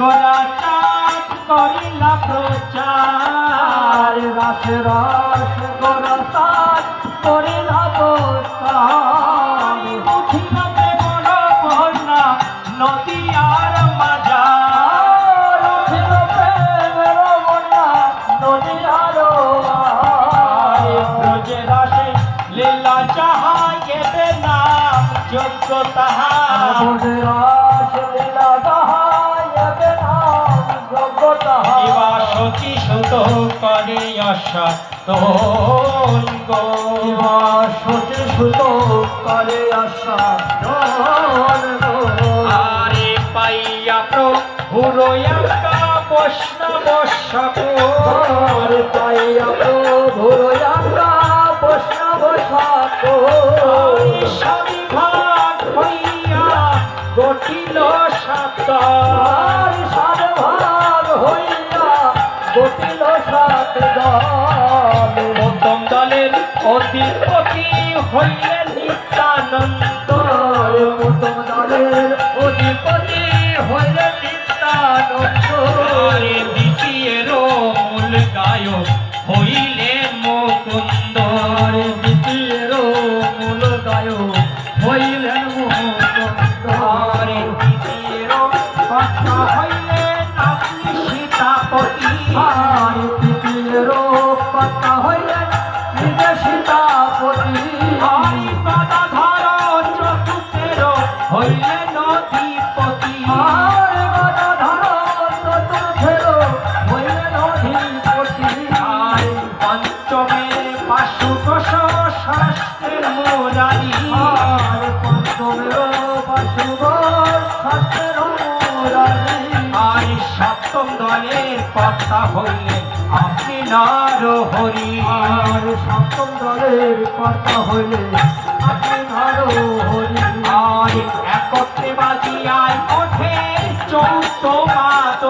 রস গোরা চাট করিলা প্রচার। রস রস গোরা চাট করিলা প্রচার উঠিল প্রেমর বন্যা, নদী আর মাজার। উঠিল প্রেমের বন্যা, নদী আর ব্রজে রসে লীলা চাহাইবে নাম, যোগ্য তাহা। সচি সুত করে আশা তোল গো? সচি সুত করে আশা আরে পাইয়া তো একা বৈষ্ণব সকল পাইয়া প্রভুরা সাত সীতাপতি। গদাধর চতুর্থের হইলেন অধিপতি আর গদাধর চতুর্থের হইলেন অধিপতি আর পঞ্চমে পাশুকোষ শাস্ত্রের মুরারি। আর পঞ্চমের পাশুবর শাস্ত্রের মুরারি। আর সপ্তম দলের কথা হইলে আপনি নার হরি। আর সপ্তম দলের কথা হইলে আপনি নার হরি। আর একত্রে বাজিয়ায় ওঠে চৌদ্দ মাত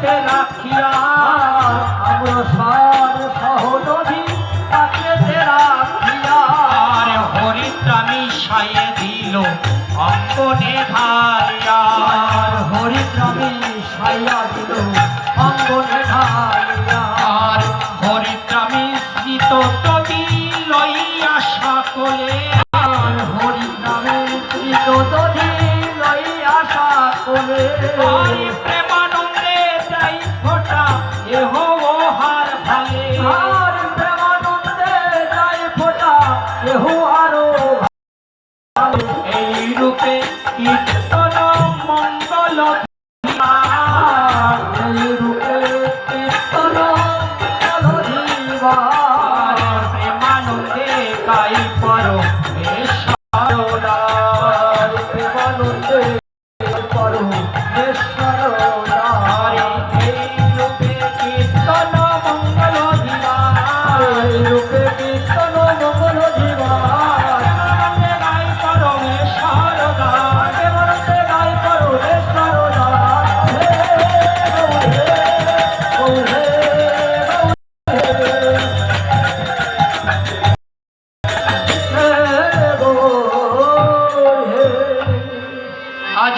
পাত্রেতে রাখিয়া আর আমরা সার সহনদী তাকে রাখিয়া। হরিদ্রামী সায়ে দিল অঙ্গনে ধারিয়া হরিদ্রামী সাইয়া দিল অঙ্গনে ঢালিয়া। হরিদ্রামী স্মৃত তবি লইয়া সকলে। হরিদ্রামে কৃত দধি লই আশা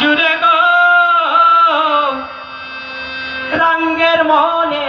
আজুরে গো। রঙ্গের মনে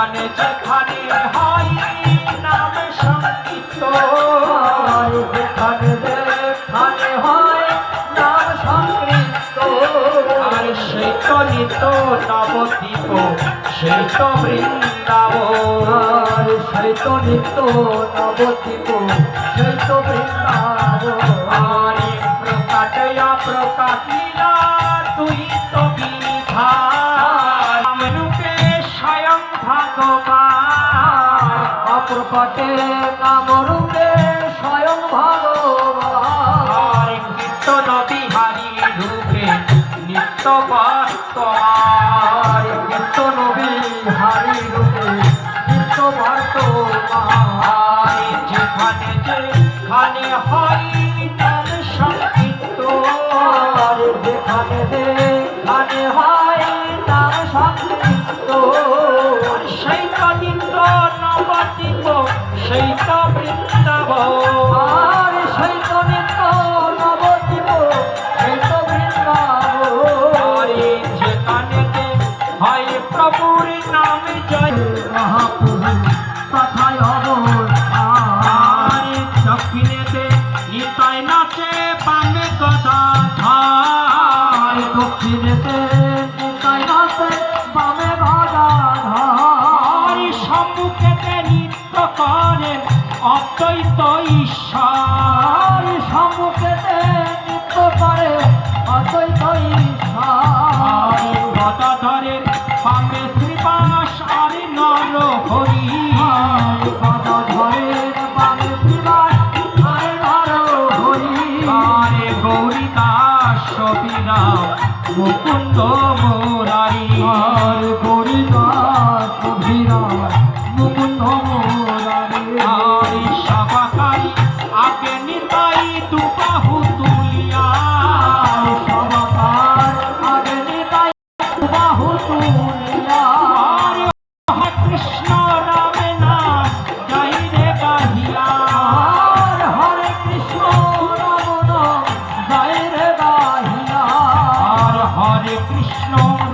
যেখানে যেখানে হয়, নাম সংকীর্ত। আর যেখানে যেখানে হয়, নাম সংকৃত আর সেই তো নিত নবদ্বীপ সেই তো বৃন্দাবন। আর সেই তো নিত্য নবদ্বীপ সেই তো বৃন্দাবন। আর প্রকাট প্রকাট তুই তো স্বয়ং ভগবান অপ্রপটে নাম রূপে স্বয়ং ভগবান। আর কীর্তন বিহারী রূপে নিত্য বর্তমান। আর কীর্তন বিহারী রূপে নিত্য আর যেখানে যেখানে হয় নাম সংকীর্তন। যেখানে সেই তো বৃন্দাবন আর সেই তো নিত্য নবদ্বীপ সেই তো বৃন্দাবন আরে যেখানেতে হয় প্রভুর নাম জয় মহাপ্রভু কথায় অদ্বৈত ঈশ্বর।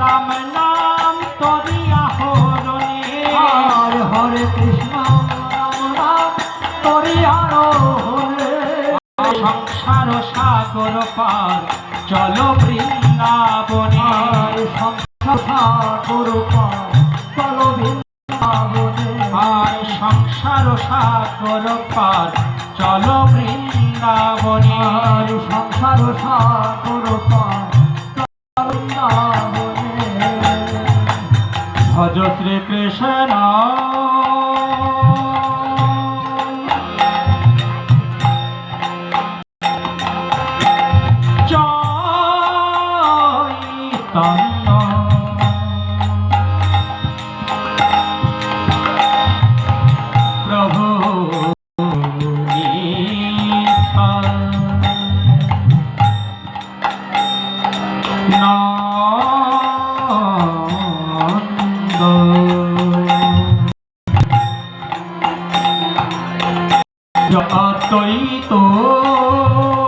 রাম নাম তরিয়া হরণে। আর হরে কৃষ্ণ রাম নাম তরিয়ার হরে সংসার সাগর পার চলো বৃন্দাবনে। সংসার গুরু পার চলো বৃন্দাবনে। আর সংসার সাগর পার চলো বৃন্দাবনে। আর সংসার সাগর পার চলো বৃন্দাবনে। ভজ শ্রীকৃষ্ণ। চৈতন্য যতই তো গদা হর জয়